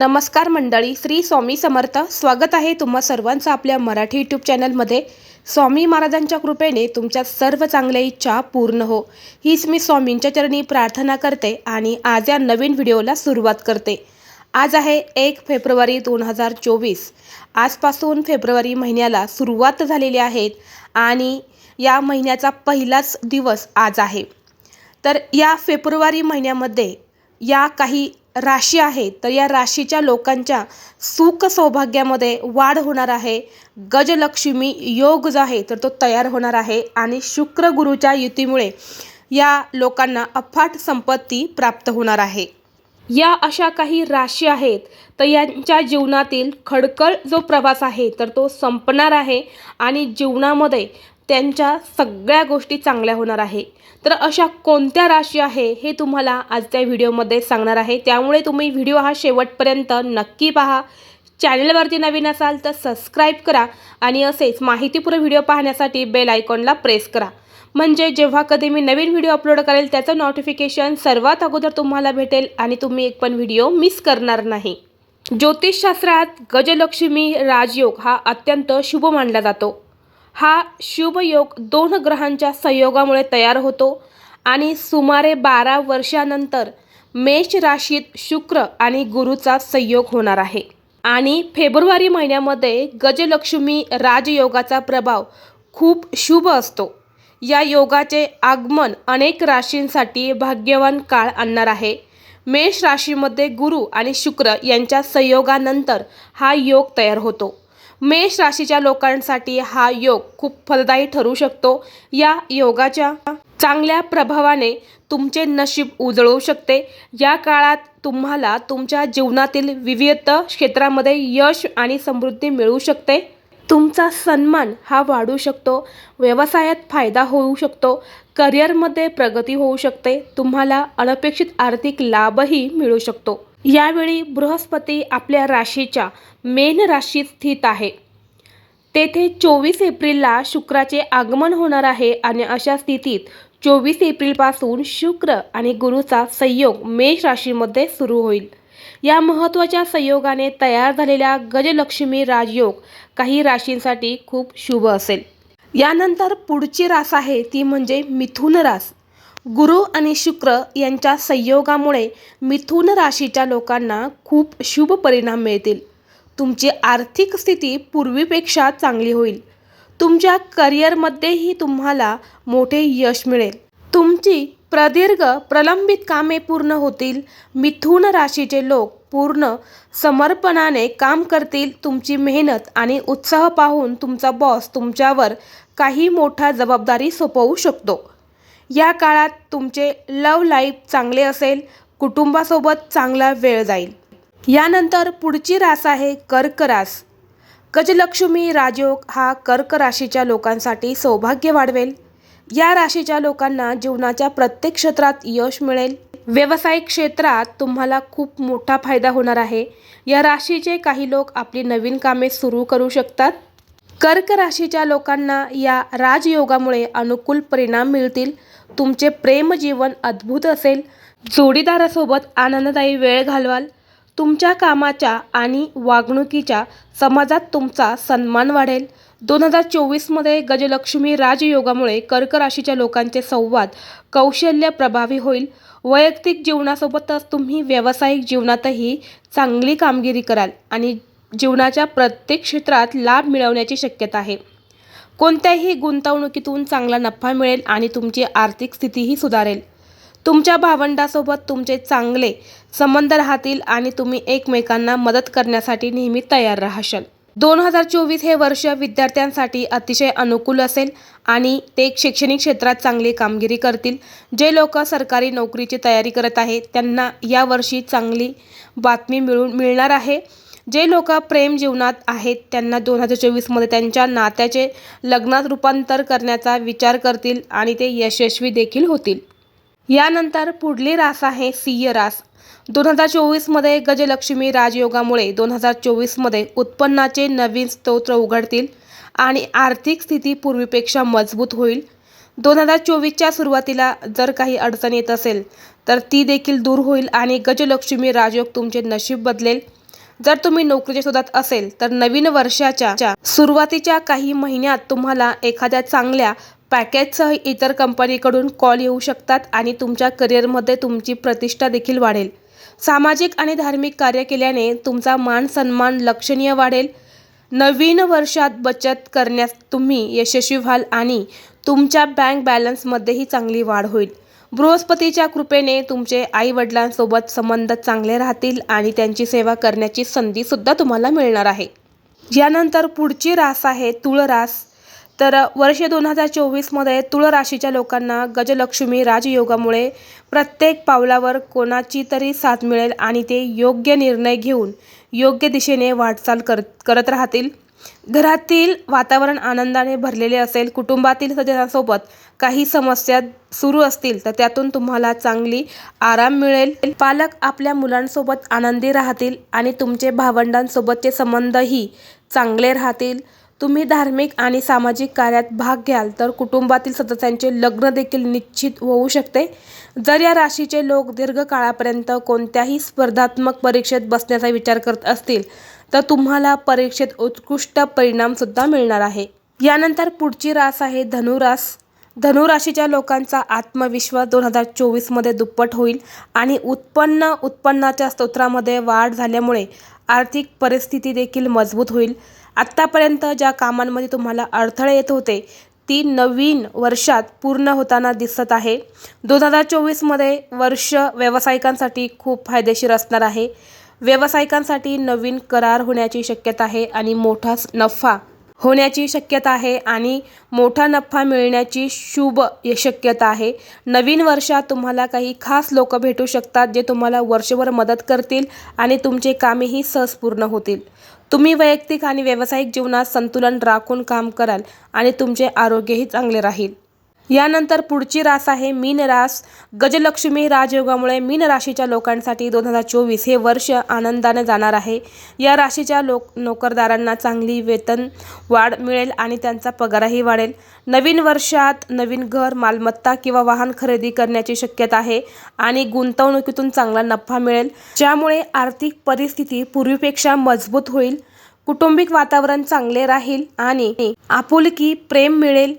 नमस्कार मंडळी श्री स्वामी समर्थ. स्वागत आहे तुम्हा सर्वांचं आपल्या मराठी यूट्यूब चॅनलमध्ये. स्वामी महाराजांच्या कृपेने तुमच्या सर्व चांगल्या इच्छा पूर्ण हो. हीच मी स्वामींच्या चरणी प्रार्थना करते आणि आज या नवीन व्हिडिओला सुरुवात करते. आज आहे एक फेब्रुवारी दोन हजार चोवीस. आजपासून फेब्रुवारी महिन्याला सुरुवात झालेली आहेत आणि या महिन्याचा पहिलाच दिवस आज आहे. तर या फेब्रुवारी महिन्यामध्ये या काही राशी आहेत तर या राशीच्या लोकांच्या सुख सौभाग्यामध्ये वाढ होणार आहे. गजलक्ष्मी योग जो आहे तर तो तयार होणार आहे आणि शुक्र गुरुच्या युतीमुळे या लोकांना अफाट संपत्ती प्राप्त होणार आहे. या अशा काही राशी आहेत तर यांच्या जीवनातील खडकळ जो प्रवास आहे तर तो संपणार आहे आणि जीवनामध्ये त्यांच्या सगळ्या गोष्टी चांगल्या होणार आहे. तर अशा कोणत्या राशी आहे हे तुम्हाला आजच्या व्हिडिओमध्ये सांगणार आहे. त्यामुळे तुम्ही व्हिडिओ हा शेवटपर्यंत नक्की पहा. चॅनलवरती नवीन असाल तर सबस्क्राईब करा आणि असेच माहितीपूर्ण व्हिडिओ पाहण्यासाठी बेल आयकॉनला प्रेस करा. म्हणजे जेव्हा कधी मी नवीन व्हिडिओ अपलोड करेल त्याचं नोटिफिकेशन सर्वात अगोदर तुम्हाला भेटेल आणि तुम्ही एक पण व्हिडिओ मिस करणार नाही. ज्योतिषशास्त्रात गजलक्ष्मी राजयोग हा अत्यंत शुभ मानला जातो. हा शुभ योग दोन ग्रहांच्या संयोगामुळे तयार होतो आणि सुमारे बारा वर्षानंतर मेष राशीत शुक्र आणि गुरुचा संयोग होणार आहे. आणि फेब्रुवारी महिन्यामध्ये गजलक्ष्मी राजयोगाचा प्रभाव खूप शुभ असतो. या योगाचे आगमन अनेक राशींसाठी भाग्यवान काळ आणणार आहे. मेष राशीमध्ये गुरु आणि शुक्र यांच्या संयोगानंतर हा योग तयार होतो. मेष राशीच्या लोकांसाठी हा योग खूप फलदायी ठरू शकतो. या योगाच्या चांगल्या प्रभावाने तुमचे नशीब उजळू शकते. या काळात तुम्हाला तुमच्या जीवनातील विविध क्षेत्रामध्ये यश आणि समृद्धी मिळू शकते. तुमचा सन्मान हा वाढू शकतो. व्यवसायात फायदा होऊ शकतो. करिअरमध्ये प्रगती होऊ शकते. तुम्हाला अनपेक्षित आर्थिक लाभही मिळू शकतो. यावेळी बृहस्पती आपल्या राशीच्या मेन राशीत स्थित आहे. तेथे चोवीस एप्रिलला शुक्राचे आगमन होणार आहे आणि अशा स्थितीत चोवीस एप्रिलपासून शुक्र आणि गुरुचा संयोग मेष राशीमध्ये सुरू होईल. या महत्त्वाच्या संयोगाने तयार झालेल्या गजलक्ष्मी राजयोग काही राशींसाठी खूप शुभ असेल. यानंतर पुढची रास आहे ती म्हणजे मिथुन रास. गुरु आणि शुक्र यांच्या संयोगामुळे मिथुन राशीच्या लोकांना खूप शुभ परिणाम मिळतील. तुमची आर्थिक स्थिती पूर्वीपेक्षा चांगली होईल. तुमच्या करिअरमध्येही तुम्हाला मोठे यश मिळेल. तुमची प्रदीर्घ प्रलंबित कामे पूर्ण होतील. मिथुन राशीचे लोक पूर्ण समर्पणाने काम करतील. तुमची मेहनत आणि उत्साह पाहून तुमचा बॉस तुमच्यावर काही मोठा जबाबदारी सोपवू शकतो. या काळात तुमचे लव लाईफ चांगले असेल कुटुंबासोबत चांगला वेळ जाईल. यानंतर पुढची रास आहे कर्क रास गजलक्ष्मी राजयोग हा कर्क राशीच्या लोकांसाठी सौभाग्य वाढवेल. या राशीच्या लोकांना जीवनाच्या प्रत्येक क्षेत्रात यश मिळेल. व्यावसायिक क्षेत्रात तुम्हाला खूप मोठा फायदा होणार आहे. या राशीचे काही लोक आपली नवीन कामे सुरू करू शकतात. कर्क राशीच्या लोकांना या राजयोगामुळे अनुकूल परिणाम मिळतील. तुमचे प्रेमजीवन अद्भुत असेल. जोडीदारासोबत आनंददायी वेळ घालवाल. तुमच्या कामाच्या आणि वागणुकीच्या समाजात तुमचा सन्मान वाढेल. दोन हजार चोवीसमध्ये गजलक्ष्मी राजयोगामुळे कर्क राशीच्या लोकांचे संवाद कौशल्य प्रभावी होईल. वैयक्तिक जीवनासोबतच तुम्ही व्यावसायिक जीवनातही चांगली कामगिरी कराल आणि जीवनाच्या प्रत्येक क्षेत्रात लाभ मिळवण्याची शक्यता आहे. कोणत्याही गुंतवणुकीतून चांगला नफा मिळेल आणि तुमची आर्थिक स्थितीही सुधारेल. तुमच्या भावंडासोबत तुमचे चांगले संबंध राहतील आणि तुम्ही एकमेकांना मदत करण्यासाठी नेहमी तयार राहशाल. दोन हजार चोवीस हे वर्ष विद्यार्थ्यांसाठी अतिशय अनुकूल असेल आणि ते शैक्षणिक क्षेत्रात चांगली कामगिरी करतील. जे लोक सरकारी नोकरीची तयारी करत आहेत त्यांना यावर्षी चांगली बातमी मिळून मिळणार आहे. जे लोक प्रेम जीवनात आहेत त्यांना दोन हजार चोवीसमध्ये त्यांच्या नात्याचे लग्नात रूपांतर करण्याचा विचार करतील आणि ते यशस्वी देखील होतील. यानंतर पुढली रास आहे सिंह रास. दोन हजार चोवीसमध्ये गजलक्ष्मी राजयोगामुळे दोन हजार चोवीसमध्ये उत्पन्नाचे नवीन स्तोत्र उघडतील आणि आर्थिक स्थिती पूर्वीपेक्षा मजबूत होईल. दोन हजार चोवीसच्या सुरुवातीला जर काही अडचण येत असेल तर ती देखील दूर होईल आणि गजलक्ष्मी राजयोग तुमचे नशीब बदलेल. जर तुम्ही नोकरीच्या शोधात असेल तर नवीन वर्षाच्या सुरुवातीच्या काही महिन्यात तुम्हाला एखाद्या चांगल्या पॅकेजसह इतर कंपनीकडून कॉल येऊ शकतात आणि तुमच्या करिअरमध्ये तुमची प्रतिष्ठा देखील वाढेल. सामाजिक आणि धार्मिक कार्य केल्याने तुमचा मान सन्मान लक्षणीय वाढेल. नवीन वर्षात बचत करण्यास तुम्ही यशस्वी व्हाल आणि तुमच्या बँक बॅलन्समध्येही चांगली वाढ होईल. बृहस्पतीच्या कृपेने तुमचे आई वडिलांसोबत संबंध चांगले राहतील आणि त्यांची सेवा करण्याची संधीसुद्धा तुम्हाला मिळणार आहे. यानंतर पुढची रास आहे तुळरास तर वर्ष दोन हजार चोवीसमध्ये तुळ राशीच्या लोकांना गजलक्ष्मी राजयोगामुळे प्रत्येक पावलावर कोणाची तरी साथ मिळेल आणि ते योग्य निर्णय घेऊन योग्य दिशेने वाटचाल करत करत राहतील. घरातील वातावरण आनंदाने भरलेले असेल कुटुंबातील सदस्यांसोबत काही समस्या सुरू असतील तर त्यातून तुम्हाला चांगली आराम मिळेल. पालक आपल्या मुलांसोबत आनंदी राहतील आणि तुमचे भावंडांसोबतचे संबंधही चांगले राहतील. तुम्ही धार्मिक आणि सामाजिक कार्यात भाग घ्याल तर कुटुंबातील सदस्यांचे लग्न देखील निश्चित होऊ शकते. जर या राशीचे लोक दीर्घकाळापर्यंत कोणत्याही स्पर्धात्मक परीक्षेत बसण्याचा विचार करत असतील तर तुम्हाला परीक्षेत उत्कृष्ट परिणामसुद्धा मिळणार आहे. यानंतर पुढची रास आहे धनुरास. धनुराशीच्या लोकांचा आत्मविश्वास दोन हजार चोवीसमध्ये दुप्पट होईल आणि उत्पन्न उत्पन्नाच्या स्तोत्रामध्ये वाढ झाल्यामुळे आर्थिक परिस्थिती देखील मजबूत होईल. आत्तापर्यंत ज्या कामांमध्ये तुम्हाला अडथळे येत होते ती नवीन वर्षात पूर्ण होताना दिसत आहे. दोन हजार चोवीसमध्ये वर्ष व्यावसायिकांसाठी खूप फायदेशीर असणार आहे. व्यावसायिकांसाठी नवीन करार होण्याची शक्यता आहे आणि मोठा नफा होण्याची शक्यता आहे आणि मोठा नफा मिळण्याची शुभ शक्यता आहे. नवीन वर्षात तुम्हाला काही खास लोक भेटू शकतात जे तुम्हाला वर्षभर मदत करतील आणि तुमचे कामेही सहज पूर्ण होतील. तुम्ही वैयक्तिक आणि व्यावसायिक जीवनात संतुलन राखून काम कराल आणि तुमचे आरोग्यही चांगले राहील. यानंतर पुढची रास आहे मीन रास. गजलक्ष्मी राजयोगामुळे मीन राशीच्या लोकांसाठी दोन हजार चोवीस हे वर्ष आनंदाने जाणार आहे. या राशीच्या लोक नोकरदारांना चांगली वेतन वाढ मिळेल आणि त्यांचा पगारही वाढेल. नवीन वर्षात नवीन घर मालमत्ता किंवा वाहन खरेदी करण्याची शक्यता आहे आणि गुंतवणुकीतून चांगला नफा मिळेल. ज्यामुळे आर्थिक परिस्थिती पूर्वीपेक्षा मजबूत होईल. कुटुंबिक वातावरण चांगले राहील आणि आपुलकी प्रेम मिळेल.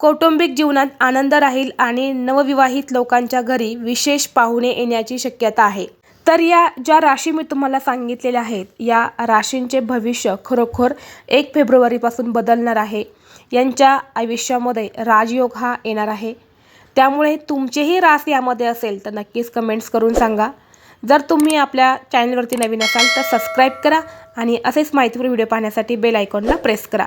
कौटुंबिक जीवनात आनंद राहील आणि नवविवाहित लोकांच्या घरी विशेष पाहुणे येण्याची शक्यता आहे. तर या ज्या राशी मी तुम्हाला सांगितलेल्या आहेत या राशींचे भविष्य खरोखर एक फेब्रुवारीपासून बदलणार आहे. यांच्या आयुष्यामध्ये राजयोग हा येणार आहे. त्यामुळे तुमचेही रास यामध्ये असेल तर नक्कीच कमेंट्स करून सांगा. जर तुम्ही आपल्या चॅनलवरती नवीन असाल तर सबस्क्राईब करा आणि असेच माहितीपूर्ण व्हिडिओ पाहण्यासाठी बेल आयकॉनला प्रेस करा.